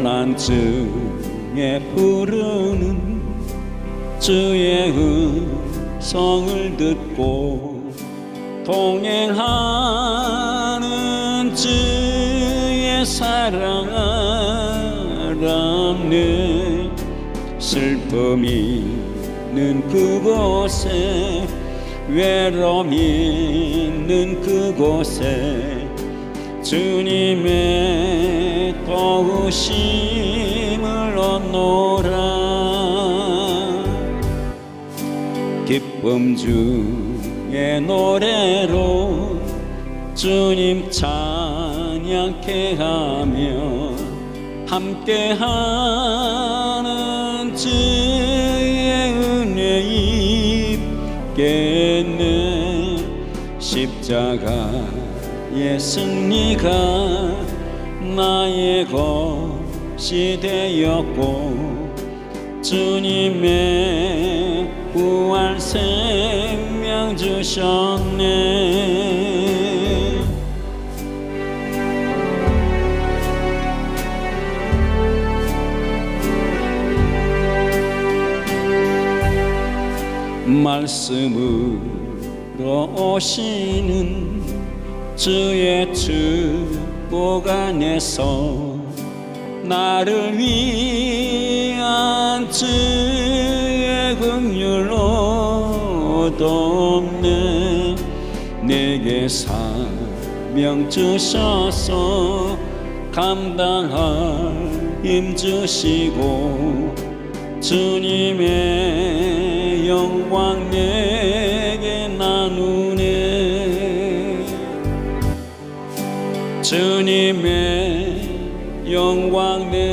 한밤중에 부르는 주의 음성을 듣고 동행하는 주의 사랑 알았네 슬픔 있는 그곳에 외로움 있는 그곳에 주님의 도우심 기쁨 중에 노래로 주님 찬양케 하며 함께 하는 주의 은혜 입겠네. 십자가의 승리가 나의 것이 되었고 주님의 부활 생명 주셨네. 말씀으로 오시는 주의 축복 안에서 나를 위한 주 돕네 내게 사명 주셔서 감당할 힘 주시고 주님의 영광 내게 나누네. 주님의 영광 내